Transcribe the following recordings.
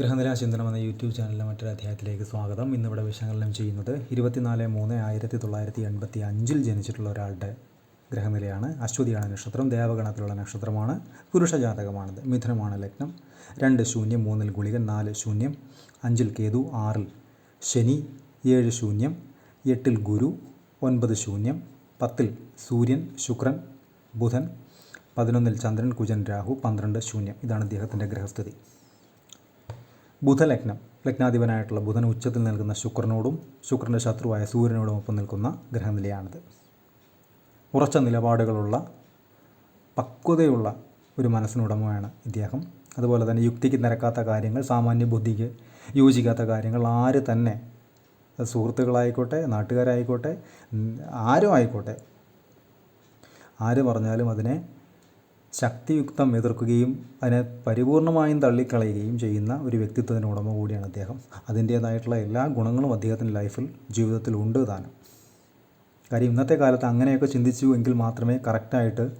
ഗ്രഹനില എന്ന യൂട്യൂബ് ചാനലിലെ മറ്റൊരു അധ്യായത്തിലേക്ക് സ്വാഗതം. ഇന്നിവിടെ വിശകലനം ചെയ്യുന്നത് ഇരുപത്തിനാല് മൂന്ന് ആയിരത്തി തൊള്ളായിരത്തി എൺപത്തി അഞ്ചിൽ ജനിച്ചിട്ടുള്ള ഒരാളുടെ ഗ്രഹനിലയാണ്. അശ്വതിയാണ് നക്ഷത്രം ദേവഗണത്തിലുള്ള നക്ഷത്രമാണ് പുരുഷ ജാതകമാണിത് മിഥുനമാണ് ലഗ്നം. രണ്ട് ശൂന്യം മൂന്നിൽ ഗുളികൻ നാല് ശൂന്യം അഞ്ചിൽ കേതു ആറിൽ ശനി ഏഴ് ശൂന്യം എട്ടിൽ ഗുരു ഒൻപത് ശൂന്യം പത്തിൽ സൂര്യൻ ശുക്രൻ ബുധൻ പതിനൊന്നിൽ ചന്ദ്രൻ കുജൻ രാഹു പന്ത്രണ്ട് ശൂന്യം. ഇതാണ് ഇദ്ദേഹത്തിന്റെ ഗ്രഹസ്ഥിതി. ബുധലഗ്നം ലഗ്നാധിപനായിട്ടുള്ള ബുധൻ ഉച്ചത്തിൽ നിൽക്കുന്ന ശുക്രനോടും ശുക്രന്റെ ശത്രുവായ സൂര്യനോടും ഒപ്പം നിൽക്കുന്ന ഗ്രഹനിലയാണിത്. ഉറച്ച നിലപാടുകളുള്ള പക്വതയുള്ള ഒരു മനസ്സിനുടമയാണ് ഇദ്ദേഹം. അതുപോലെ തന്നെ യുക്തിക്ക് നിരക്കാത്ത കാര്യങ്ങൾ സാമാന്യ ബുദ്ധിക്ക് യോജിക്കാത്ത കാര്യങ്ങൾ ആര് തന്നെ സുഹൃത്തുക്കളായിക്കോട്ടെ നാട്ടുകാരായിക്കോട്ടെ ആരും ആയിക്കോട്ടെ ആര് പറഞ്ഞാലും അതിനെ ശക്തിയുക്തം എതിർക്കുകയും അതിനെ പരിപൂർണമായും തള്ളിക്കളയുകയും ചെയ്യുന്ന ഒരു വ്യക്തിത്വത്തിന് ഉടമ കൂടിയാണ് അദ്ദേഹം. അതിന്റേതായിട്ടുള്ള എല്ലാ ഗുണങ്ങളും അദ്ദേഹത്തിന്റെ ലൈഫിൽ ജീവിതത്തിൽ ഉണ്ട് താനും. കാര്യം ഇന്നത്തെ കാലത്ത് അങ്ങനെയൊക്കെ ചിന്തിച്ചു എങ്കിൽ മാത്രമേ കറക്റ്റായിട്ട്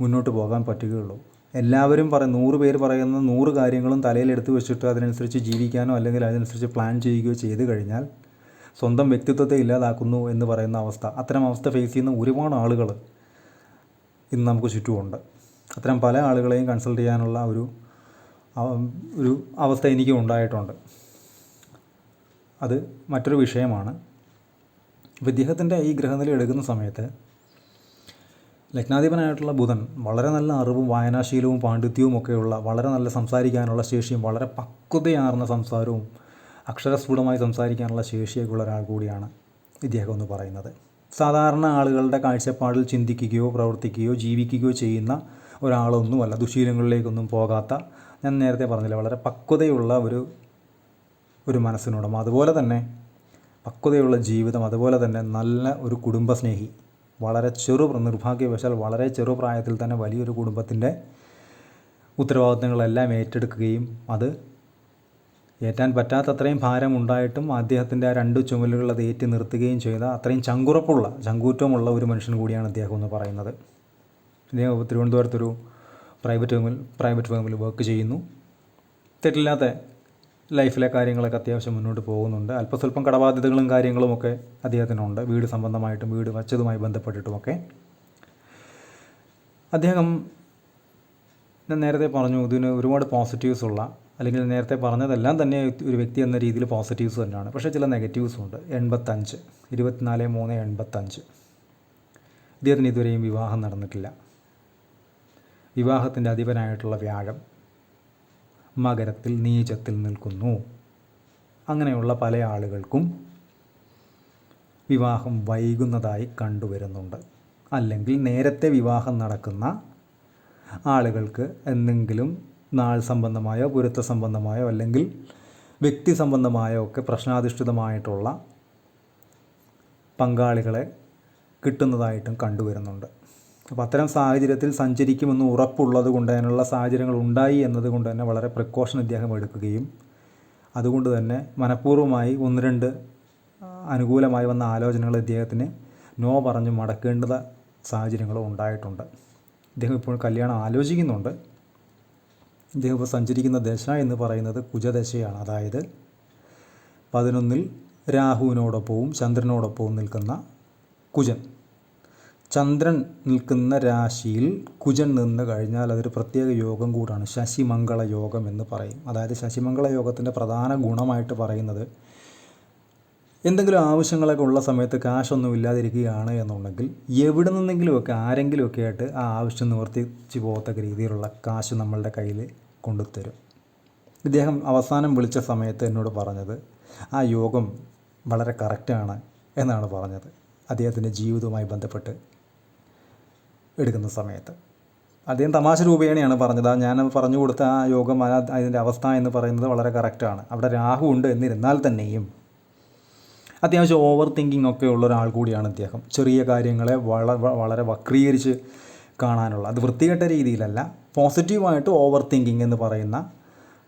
മുന്നോട്ട് പോകാൻ പറ്റുകയുള്ളൂ. എല്ലാവരും പറയും നൂറ് പേര് പറയുന്ന നൂറ് കാര്യങ്ങളും തലയിലെടുത്ത് വെച്ചിട്ട് അതിനനുസരിച്ച് ജീവിക്കാനോ അല്ലെങ്കിൽ അതിനനുസരിച്ച് പ്ലാൻ ചെയ്യുകയോ ചെയ്തു കഴിഞ്ഞാൽ സ്വന്തം വ്യക്തിത്വത്തെ ഇല്ലാതാക്കുന്നു എന്ന് പറയുന്ന അവസ്ഥ അത്തരം അവസ്ഥ ഫേസ് ചെയ്യുന്ന ഒരുപാട് ആളുകൾ ഇന്ന് നമുക്ക് ചുറ്റുമുണ്ട്. അത്തരം പല ആളുകളെയും കൺസൾട്ട് ചെയ്യാനുള്ള ഒരു ഒരു അവസ്ഥ എനിക്ക് ഉണ്ടായിട്ടുണ്ട്. അത് മറ്റൊരു വിഷയമാണ്. അപ്പോൾ ഇദ്ദേഹത്തിന്റെ ഈ ഗ്രഹനില എടുക്കുന്ന സമയത്ത് ലഗ്നാധിപനായിട്ടുള്ള ബുധൻ വളരെ നല്ല അറിവും വായനാശീലവും പാണ്ഡിത്യവും ഒക്കെയുള്ള വളരെ നല്ല സംസാരിക്കാനുള്ള ശേഷിയും വളരെ പക്വതയാർന്ന സംസാരവും അക്ഷരസ്ഫുടമായി സംസാരിക്കാനുള്ള ശേഷിയൊക്കെ ഉള്ള ഒരാൾ കൂടിയാണ് ഇദ്ദേഹം എന്ന് പറയുന്നത്. സാധാരണ ആളുകളുടെ കാഴ്ചപ്പാടിൽ ചിന്തിക്കുകയോ പ്രവർത്തിക്കുകയോ ജീവിക്കുകയോ ചെയ്യുന്ന ഒരാളൊന്നുമല്ല ദുശീലങ്ങളിലേക്കൊന്നും പോകാത്ത ഞാൻ നേരത്തെ പറഞ്ഞില്ല വളരെ പക്വതയുള്ള ഒരു ഒരു മനസ്സിനുടമ അതുപോലെ തന്നെ പക്വതയുള്ള ജീവിതം അതുപോലെ തന്നെ നല്ല ഒരു കുടുംബസ്നേഹി. വളരെ ചെറു നിർഭാഗ്യവശാൽ വളരെ ചെറുപ്രായത്തിൽ തന്നെ വലിയൊരു കുടുംബത്തിന്റെ ഉത്തരവാദിത്തങ്ങളെല്ലാം ഏറ്റെടുക്കുകയും അത് ഏറ്റാൻ പറ്റാത്തത്രയും ഭാരം ഉണ്ടായിട്ടും അദ്ദേഹത്തിന്റെ ആ രണ്ട് ചുമലുകൾ അത് ഏറ്റി നിർത്തുകയും ചെയ്ത അത്രയും ചങ്കുറപ്പുള്ള ചങ്കൂറ്റമുള്ള ഒരു മനുഷ്യൻ കൂടിയാണ് അദ്ദേഹം എന്ന് പറയുന്നത്. ഇദ്ദേഹം തിരുവനന്തപുരത്തൊരു പ്രൈവറ്റ് ഫേമിൽ പ്രൈവറ്റ് ഫേമിൽ വർക്ക് ചെയ്യുന്നു. തെറ്റില്ലാത്ത ലൈഫിലെ കാര്യങ്ങളൊക്കെ അത്യാവശ്യം മുന്നോട്ട് പോകുന്നുണ്ട്. അല്പസ്വല്പം കടബാധ്യതകളും കാര്യങ്ങളുമൊക്കെ അദ്ദേഹത്തിനുണ്ട്. വീട് സംബന്ധമായിട്ടും വീട് വച്ചതുമായി ബന്ധപ്പെട്ടിട്ടുമൊക്കെ. അദ്ദേഹം ഞാൻ നേരത്തെ പറഞ്ഞു ഇതിന് ഒരുപാട് പോസിറ്റീവ്സ് ഉള്ള അല്ലെങ്കിൽ നേരത്തെ പറഞ്ഞതെല്ലാം തന്നെ ഒരു വ്യക്തി എന്ന രീതിയിൽ പോസിറ്റീവ്സ് തന്നെയാണ്. പക്ഷേ ചില നെഗറ്റീവ്സും ഉണ്ട്. എൺപത്തഞ്ച് ഇരുപത്തിനാല് മൂന്ന് എൺപത്തഞ്ച്. ഇതുവരെയും വിവാഹം നടന്നിട്ടില്ല. വിവാഹത്തിന്റെ അധിപനായിട്ടുള്ള വ്യാഴം മകരത്തിൽ നീചത്തിൽ നിൽക്കുന്നു. അങ്ങനെയുള്ള പല ആളുകൾക്കും വിവാഹം വൈകുന്നതായി കണ്ടുവരുന്നുണ്ട്. അല്ലെങ്കിൽ നേരത്തെ വിവാഹം നടക്കുന്ന ആളുകൾക്ക് എന്തെങ്കിലും നാൾ സംബന്ധമായോ പുരുത്ത സംബന്ധമായോ അല്ലെങ്കിൽ വ്യക്തി സംബന്ധമായോ ഒക്കെ പ്രശ്നാധിഷ്ഠിതമായിട്ടുള്ള പങ്കാളികളെ കിട്ടുന്നതായിട്ടും കണ്ടുവരുന്നുണ്ട്. അപ്പോൾ അത്തരം സാഹചര്യത്തിൽ സഞ്ചരിക്കുമെന്ന് ഉറപ്പുള്ളത് കൊണ്ട് അതിനുള്ള സാഹചര്യങ്ങൾ ഉണ്ടായി എന്നതുകൊണ്ട് തന്നെ വളരെ പ്രിക്കോഷൻ ഇദ്ദേഹം എടുക്കുകയും അതുകൊണ്ട് തന്നെ മനഃപൂർവമായി ഒന്ന് രണ്ട് അനുകൂലമായി വന്ന ആലോചനകൾ ഇദ്ദേഹത്തിന് നോ പറഞ്ഞ് മടക്കേണ്ട സാഹചര്യങ്ങളും ഉണ്ടായിട്ടുണ്ട്. ഇദ്ദേഹം ഇപ്പോൾ കല്യാണം ആലോചിക്കുന്നുണ്ട്. ഇദ്ദേഹം ഇപ്പോൾ സഞ്ചരിക്കുന്ന ദശ എന്ന് പറയുന്നത് കുജദശയാണ്. അതായത് പതിനൊന്നിൽ രാഹുവിനോടൊപ്പവും ചന്ദ്രനോടൊപ്പവും നിൽക്കുന്ന കുജൻ. ചന്ദ്രൻ നിൽക്കുന്ന രാശിയിൽ കുജൻ നിന്ന് കഴിഞ്ഞാൽ അതൊരു പ്രത്യേക യോഗം കൂടാണ്. ശശിമംഗള യോഗം എന്ന് പറയും. അതായത് ശശിമംഗള യോഗത്തിന്റെ പ്രധാന ഗുണമായിട്ട് പറയുന്നത് എന്തെങ്കിലും ആവശ്യങ്ങളൊക്കെ ഉള്ള സമയത്ത് കാശൊന്നും ഇല്ലാതിരിക്കുകയാണ് എന്നുണ്ടെങ്കിൽ എവിടെ നിന്നെങ്കിലുമൊക്കെ ആരെങ്കിലുമൊക്കെ ആയിട്ട് ആ ആവശ്യം നിവർത്തിച്ച് പോകത്തക്ക രീതിയിലുള്ള കാശ് നമ്മളുടെ കയ്യിൽ കൊണ്ടുത്തരും. ഇദ്ദേഹം അവസാനം വിളിച്ച സമയത്ത് എന്നോട് പറഞ്ഞത് ആ യോഗം വളരെ കറക്റ്റാണ് എന്നാണ് പറഞ്ഞത്. അദ്ദേഹത്തിന്റെ ജീവിതവുമായി ബന്ധപ്പെട്ട് എടുക്കുന്ന സമയത്ത്. അദ്ദേഹം തമാശ രൂപേണയാണ് പറഞ്ഞത്. ഞാൻ പറഞ്ഞു കൊടുത്ത ആ യോഗം അതിന്റെ അവസ്ഥ എന്ന് പറയുന്നത് വളരെ കറക്റ്റാണ് അവിടെ രാഹു ഉണ്ട് എന്നിരുന്നാൽ തന്നെയും. അത്യാവശ്യം ഓവർ തിങ്കിങ് ഒക്കെ ഉള്ള ഒരാൾ കൂടിയാണ് അദ്ദേഹം. ചെറിയ കാര്യങ്ങളെ വള വളരെ വക്രീകരിച്ച് കാണാനുള്ള. അത് വൃത്തികെട്ട രീതിയിലല്ല പോസിറ്റീവായിട്ട് ഓവർ തിങ്കിങ് എന്ന് പറയുന്ന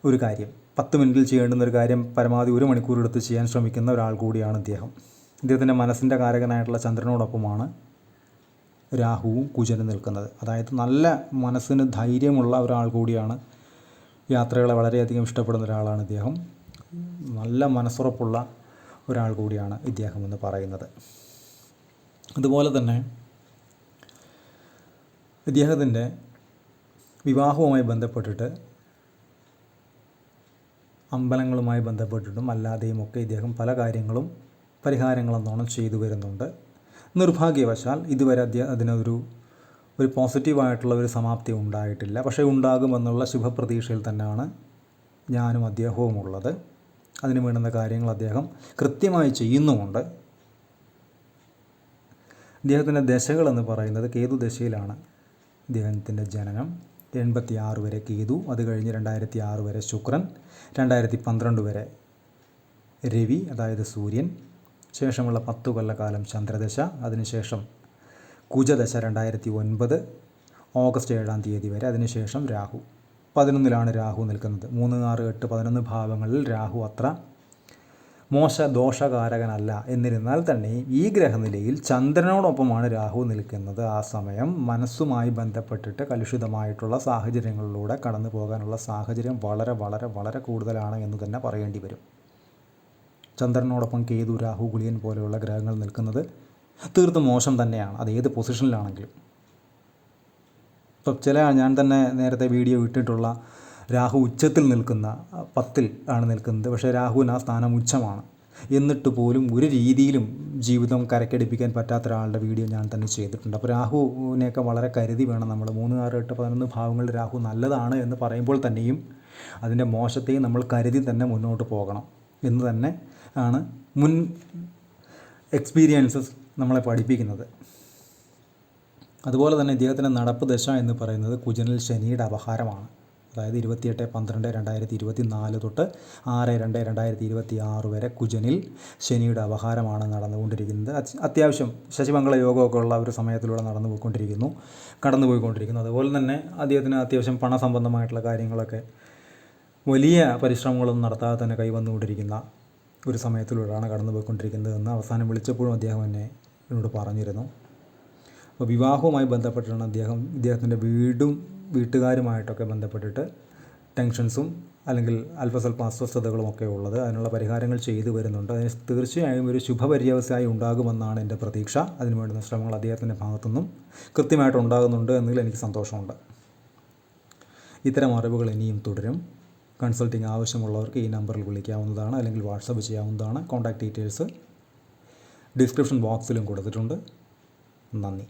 ഒരു കാര്യം. പത്ത് മിനിറ്റിൽ ചെയ്യേണ്ടുന്ന ഒരു കാര്യം പരമാവധി ഒരു മണിക്കൂർ എടുത്ത് ചെയ്യാൻ ശ്രമിക്കുന്ന ഒരാൾ കൂടിയാണ് അദ്ദേഹം. ഇദ്ദേഹത്തിന്റെ മനസ്സിന്റെ കാരകനായിട്ടുള്ള ചന്ദ്രനോടൊപ്പമാണ് രാഹുവും കുജനും നിൽക്കുന്നത്. അതായത് നല്ല മനസ്സിന് ധൈര്യമുള്ള ഒരാൾ കൂടിയാണ് യാത്രകളെ വളരെയധികം ഇഷ്ടപ്പെടുന്ന ഒരാളാണ് ഇദ്ദേഹം. നല്ല മനസ്സുറപ്പുള്ള ഒരാൾ കൂടിയാണ് ഇദ്ദേഹം എന്ന് പറയുന്നത്. അതുപോലെ തന്നെ ഇദ്ദേഹത്തിന്റെ വിവാഹവുമായി ബന്ധപ്പെട്ടിട്ട് അമ്പലങ്ങളുമായി ബന്ധപ്പെട്ടിട്ടും അല്ലാതെയും ഒക്കെ ഇദ്ദേഹം പല കാര്യങ്ങളും പരിഹാരങ്ങളെന്നോണം ചെയ്തു വരുന്നുണ്ട്. നിർഭാഗ്യവശാൽ ഇതുവരെ അദ്ദേഹം അതിനൊരു ഒരു പോസിറ്റീവായിട്ടുള്ള ഒരു സമാപ്തി ഉണ്ടായിട്ടില്ല. പക്ഷേ ഉണ്ടാകുമെന്നുള്ള ശുഭപ്രതീക്ഷയിൽ തന്നെയാണ് ഞാനും അദ്ദേഹവും ഉള്ളത്. അതിന് വേണ്ടുന്ന കാര്യങ്ങൾ അദ്ദേഹം കൃത്യമായി ചെയ്യുന്നുമുണ്ട്. അദ്ദേഹത്തിന്റെ ദശകളെന്ന് പറയുന്നത് കേതു ദശയിലാണ്. അദ്ദേഹത്തിന്റെ ജനനം എൺപത്തി ആറ് വരെ കേതു അത് കഴിഞ്ഞ് രണ്ടായിരത്തി ആറ് വരെ ശുക്രൻ രണ്ടായിരത്തി പന്ത്രണ്ട് വരെ രവി അതായത് സൂര്യൻ ശേഷമുള്ള പത്തു കൊല്ലക്കാലം ചന്ദ്രദശ അതിനുശേഷം കുജദശ രണ്ടായിരത്തി ഒൻപത് ഓഗസ്റ്റ് ഏഴാം തീയതി വരെ അതിനുശേഷം രാഹു. പതിനൊന്നിലാണ് രാഹു നിൽക്കുന്നത്. മൂന്ന് ആറ് എട്ട് പതിനൊന്ന് ഭാവങ്ങളിൽ രാഹു അത്ര മോശ ദോഷകാരകനല്ല എന്നിരുന്നാൽ തന്നെ ഈ ഗ്രഹനിലയിൽ ചന്ദ്രനോടൊപ്പമാണ് രാഹു നിൽക്കുന്നത്. ആ സമയം മനസ്സുമായി ബന്ധപ്പെട്ടിട്ട് കലുഷിതമായിട്ടുള്ള സാഹചര്യങ്ങളിലൂടെ കടന്നു പോകാനുള്ള സാഹചര്യം വളരെ വളരെ വളരെ കൂടുതലാണ് എന്ന് തന്നെ പറയേണ്ടി വരും. ചന്ദ്രനോടൊപ്പം കേതു രാഹു ഗുളിയൻ പോലെയുള്ള ഗ്രഹങ്ങൾ നിൽക്കുന്നത് തീർത്തും മോശം തന്നെയാണ്. അത് ഏത് പൊസിഷനിലാണെങ്കിലും. ഇപ്പം ചില ഞാൻ തന്നെ നേരത്തെ വീഡിയോ ഇട്ടിട്ടുള്ള രാഹു ഉച്ചത്തിൽ നിൽക്കുന്ന പത്തിൽ ആണ് നിൽക്കുന്നത്. പക്ഷേ രാഹുവിന് ആ സ്ഥാനം ഉച്ചമാണ്. എന്നിട്ട് പോലും ഒരു രീതിയിലും ജീവിതം കരക്കടിപ്പിക്കാൻ പറ്റാത്ത ഒരാളുടെ വീഡിയോ ഞാൻ തന്നെ ചെയ്തിട്ടുണ്ട്. അപ്പോൾ രാഹുവിനെയൊക്കെ വളരെ കരുതി വേണം നമ്മൾ മൂന്ന് ആറ് എട്ട് പതിനൊന്ന് ഭാവങ്ങളിൽ രാഹു നല്ലതാണ് എന്ന് പറയുമ്പോൾ തന്നെയും അതിന്റെ മോശത്തെയും നമ്മൾ കരുതി തന്നെ മുന്നോട്ട് പോകണം എന്ന് തന്നെ ആണ് മുൻ എക്സ്പീരിയൻസസ് നമ്മളെ പഠിപ്പിക്കുന്നത്. അതുപോലെ തന്നെ ഇദ്ദേഹത്തിന്റെ നടപ്പ് ദശ എന്ന് പറയുന്നത് കുജനിൽ ശനിയുടെ അപഹാരമാണ്. അതായത് ഇരുപത്തിയെട്ട് പന്ത്രണ്ട് രണ്ടായിരത്തി ഇരുപത്തി നാല് തൊട്ട് ആറ് രണ്ട് രണ്ടായിരത്തി ഇരുപത്തി ആറ് വരെ കുജനിൽ ശനിയുടെ അപഹാരമാണ് നടന്നുകൊണ്ടിരിക്കുന്നത്. അത് അത്യാവശ്യം ശശിമംഗള യോഗമൊക്കെ ഉള്ള ഒരു സമയത്തിലൂടെ നടന്നു പോയിക്കൊണ്ടിരിക്കുന്നു കടന്നു പോയിക്കൊണ്ടിരിക്കുന്നു അതുപോലെ തന്നെ അദ്ദേഹത്തിന് അത്യാവശ്യം പണസംബന്ധമായിട്ടുള്ള കാര്യങ്ങളൊക്കെ വലിയ പരിശ്രമങ്ങളൊന്നും നടത്താതെ തന്നെ കൈവന്നുകൊണ്ടിരിക്കുന്ന ഒരു സമയത്തിലൂടെയാണ് കടന്നു പോയിക്കൊണ്ടിരിക്കുന്നതെന്ന് അവസാനം വിളിച്ചപ്പോഴും അദ്ദേഹം എന്നെ എന്നോട് പറഞ്ഞിരുന്നു. അപ്പോൾ വിവാഹവുമായി ബന്ധപ്പെട്ടാണ് അദ്ദേഹം ഇദ്ദേഹത്തിന്റെ വീടും വീട്ടുകാരുമായിട്ടൊക്കെ ബന്ധപ്പെട്ടിട്ട് ടെൻഷൻസും അല്ലെങ്കിൽ അല്പസ്വല്പം അസ്വസ്ഥതകളും ഒക്കെ ഉള്ളത്. അതിനുള്ള പരിഹാരങ്ങൾ ചെയ്തു വരുന്നുണ്ട്. അതിന് തീർച്ചയായും ഒരു ശുഭപര്യവസായി ഉണ്ടാകുമെന്നാണ് എന്റെ പ്രതീക്ഷ. അതിനു വേണ്ടുന്ന ശ്രമങ്ങൾ അദ്ദേഹത്തിന്റെ ഭാഗത്തുനിന്നും കൃത്യമായിട്ട് ഉണ്ടാകുന്നുണ്ട് എന്നതിൽ എനിക്ക് സന്തോഷമുണ്ട്. ഇത്തരം അറിവുകൾ ഇനിയും തുടരും. കൺസൾട്ടിങ് ആവശ്യമുള്ളവർക്ക് ഈ നമ്പറിൽ വിളിക്കാവുന്നതാണ് അല്ലെങ്കിൽ വാട്സപ്പ് ചെയ്യാവുന്നതാണ്. കോൺടാക്ട് ഡീറ്റെയിൽസ് ഡിസ്ക്രിപ്ഷൻ ബോക്സിലും കൊടുത്തിട്ടുണ്ട്. നന്ദി.